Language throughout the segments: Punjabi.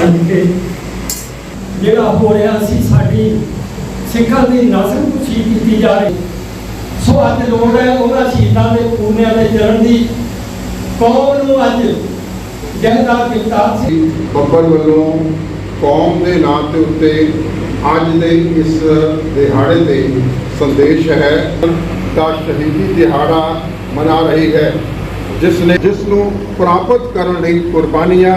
ਕਿ ਜਿਹੜਾ ਹੋ ਰਿਹਾ ਸੀ ਸਾਡੀ ਸਿੱਖਾਂ ਦੀ ਨਸਲ ਕੁਸ਼ੀ ਕੀਤੀ ਜਾ ਰਹੀ। ਸੋ ਅੱਜ ਲੋੜ ਹੈ ਉਹਨਾਂ ਸ਼ਹੀਦਾਂ ਦੇ ਪੂਰਨਿਆਂ ਦੇ ਚਰਨ ਦੀ। ਕੌਮ ਨੂੰ ਅੱਜ ਜਹਦਾਰ ਕਿਤਾਬ ਸੀ ਬੱਬਰ ਵੱਲੋਂ ਕੌਮ ਦੇ ਨਾਂ ਦੇ ਉੱਤੇ ਅੱਜ ਦੇ ਇਸ ਦਿਹਾੜੇ ਤੇ ਸੰਦੇਸ਼ ਹੈ ਦਾ ਸ਼ਹੀਦੀ ਦਿਹਾੜਾ ਮਨਾ ਰਹੀ ਹੈ, ਜਿਸ ਨੇ ਜਿਸ ਨੂੰ ਪ੍ਰਾਪਤ ਕਰਨ ਲਈ ਕੁਰਬਾਨੀਆਂ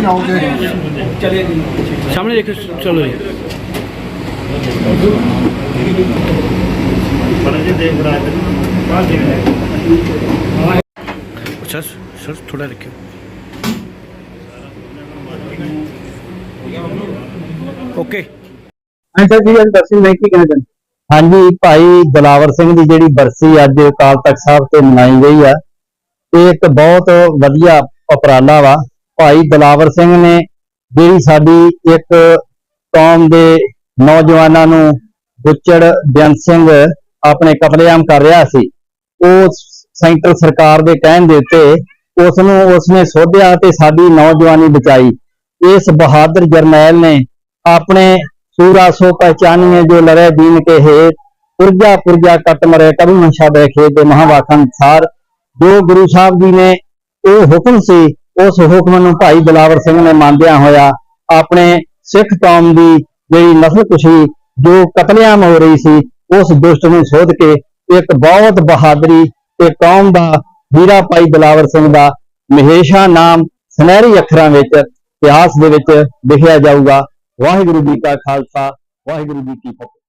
ਤੁਸੀਂ ਆਓਗੇ ਸਾਹਮਣੇ ਦੇਖੋ ਚਲੋ ਜੀ। ਸਰ ਸਰ ਥੋੜਾ ਰੱਖਿਓ। ਓਕੇ। ਅੱਛਾ ਜੀ ਅੱਜ ਦਰਸ਼ਨ ਕੀ ਹਾਂਜੀ ਭਾਈ ਦਲਾਵਰ ਸਿੰਘ ਦੀ ਜਿਹੜੀ ਬਰਸੀ ਅੱਜ ਅਕਾਲ ਤਖਤ ਸਾਹਿਬ ਤੇ ਮਨਾਈ ਗਈ ਆ ਇਹ ਇੱਕ ਬਹੁਤ ਵਧੀਆ ਉਪਰਾਲਾ ਵਾ। ਭਾਈ ਦਲਾਵਰ ਸਿੰਘ ਨੇ ਜਿਹੜੀ ਸਾਡੀ ਇੱਕ ਕੌਮ ਦੇ ਨੌਜਵਾਨਾਂ ਨੂੰ ਗੁੱਚੜ ਬੇਅੰਤ ਸਿੰਘ ਆਪਣੇ ਕਤਲੇਆਮ ਕਰ ਰਿਹਾ ਸੀ, ਉਹ ਸੈਂਟਰ ਸਰਕਾਰ ਦੇ ਕਹਿਣ ਦੇ ਉੱਤੇ ਉਸ ਨੂੰ ਉਸਨੇ ਸੋਧਿਆ ਤੇ ਸਾਡੀ ਨੌਜਵਾਨੀ ਬਚਾਈ। ਇਸ ਬਹਾਦਰ ਜਰਨੈਲ ਨੇ ਆਪਣੇ ਸੂਰਾ ਸੋ ਪਹਿਚਾਨੀਏ ਜੋ ਲੜੇ ਦੀਨ ਕੇ ਹੈ ਪੁਰਜਾ ਪੁਰਜਾ ਕਟ ਮਰੇ ਕਬੂ ਨਸ਼ਾ ਬੈਖੇ ਦੇ ਮਹਾਵਾਖਨ ਸਾਰ। ਜੋ ਗੁਰੂ ਸਾਹਿਬ ਜੀ ਨੇ ਉਹ ਹੁਕਮ ਸੀ ਉਸ ਹੁਕਮ ਨੂੰ ਭਾਈ ਦਲਾਵਰ ਸਿੰਘ ਨੇ ਮੰਨਦਿਆਂ ਹੋਇਆ ਆਪਣੇ ਸਿੱਖ ਕੌਮ ਦੀ ਜਿਹੜੀ ਨਸਲਕੁਸ਼ੀ, ਜੋ ਕਤਲੇਆਮ ਹੋ ਰਹੀ ਸੀ, ਉਸ ਦੁਸ਼ਟ ਨੂੰ ਸੋਧ ਕੇ ਇੱਕ ਬਹੁਤ ਬਹਾਦਰੀ ਤੇ ਕੌਮ ਦਾ ਵੀਰਾ ਭਾਈ ਦਲਾਵਰ ਸਿੰਘ ਦਾ ਮਹੇਸ਼ਾ ਨਾਮ ਸੁਨਹਿਰੀ ਅੱਖਰਾਂ ਵਿੱਚ, ਇਤਿਹਾਸ ਦੇ ਵਿੱਚ ਲਿਖਿਆ ਜਾਊਗਾ। ਵਾਹਿਗੁਰੂ ਜੀ ਕਾ ਖਾਲਸਾ, ਵਾਹਿਗੁਰੂ ਜੀ ਕੀ ਫਤਿਹ।